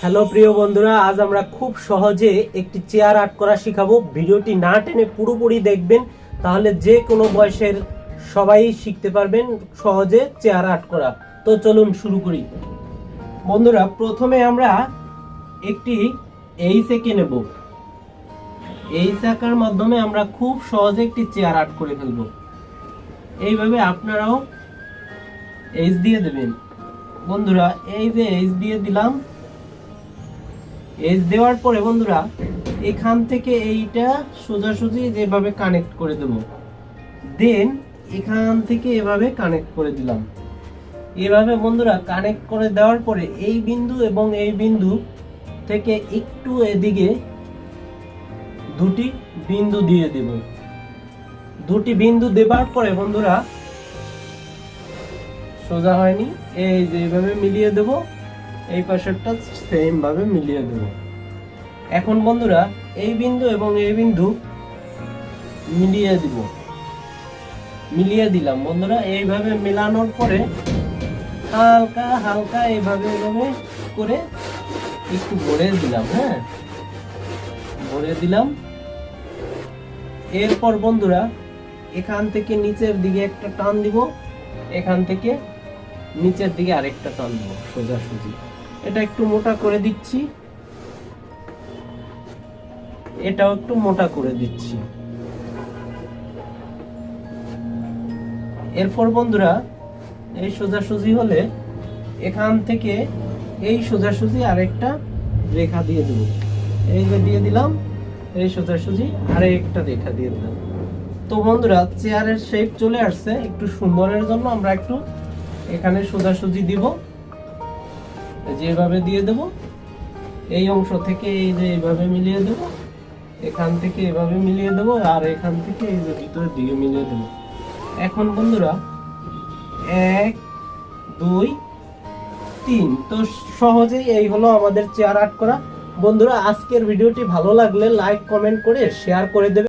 Hello প্রিয় বন্ধুরা, আজ আমরা খুব সহজে একটি চেয়ার আর্ট করা শিখাবো। ভিডিওটি না টেনে পুরোপুরি দেখবেন, তাহলে যে কোনো বয়সের সবাই শিখতে পারবেন সহজে চেয়ার আর্ট করা। তো চলুন শুরু করি। বন্ধুরা, প্রথমে আমরা একটি এইচ এঁকে নেব। এইচ আঁকার মাধ্যমে আমরা খুব সহজে একটি চেয়ার আর্ট করে ফেলব। এইভাবে আপনারাও এইচ দিয়ে দেবেন। বন্ধুরা, এই যে এইচ দিয়ে দিলাম এইচ দেওয়ার পরে বন্ধুরা, এখান থেকে এইটা সোজাসুজি যেভাবে কানেক্ট করে দেব। দেন এখান থেকে এভাবে কানেক্ট করে দিলাম। এভাবে বন্ধুরা কানেক্ট করে দেওয়ার পরে এই বিন্দু এবং এই বিন্দু থেকে একটু এদিকে দুটি বিন্দু দিয়ে দেব। দুটি বিন্দু দেবার পরে বন্ধুরা, সোজা হয়নি, এই যে এইভাবে মিলিয়ে দেব। এই পাশেরটা সেম ভাবে মিলিয়ে দেব। এখন বন্ধুরা, এই বিন্দু এবং এই বিন্দু মিলিয়ে দিব। মিলিয়ে দিলাম বন্ধুরা, এইভাবে মেলানোর পরে হালকা হালকা এইভাবে এইভাবে করে একটু ভরে দিলাম হ্যাঁ? ভরে দিলাম। এরপর বন্ধুরা, এখান থেকে নিচের দিকে একটা টান দিব, এখান থেকে নিচের দিকে আরেকটা টান দিব, সোজাসুজি। এটা একটু মোটা করে দিচ্ছি। এটাও একটু মোটা করে দিচ্ছি। এরপর বন্ধুরা, এই সোজাসুজি হলে এখান থেকে এই সোজাসুজি আরেকটা রেখা দিয়ে দেব। এই যে দিয়ে দিলাম, এই সোজাসুজি আরেকটা রেখা দিয়ে দিলাম। তো বন্ধুরা, চেয়ারের শেপ চলে আসছে। একটু সুন্দরের জন্য আমরা একটু এখানে সোজাসুজি দিব। যেভাবে দিয়ে দেব, এই অংশ থেকে এই যে এইভাবে মিলিয়ে দেব, এখান থেকে এভাবে মিলিয়ে দেব আর এখান থেকে এই যে ভিতরের দিয়ে মিলিয়ে দেব। এখন বন্ধুরা, এক, দুই, তিন। তো সহজেই এই হলো আমাদের চেয়ার আর্ট করা। বন্ধুরা, আজকের ভিডিওটি ভালো লাগলে লাইক, কমেন্ট করে শেয়ার করে দেবে।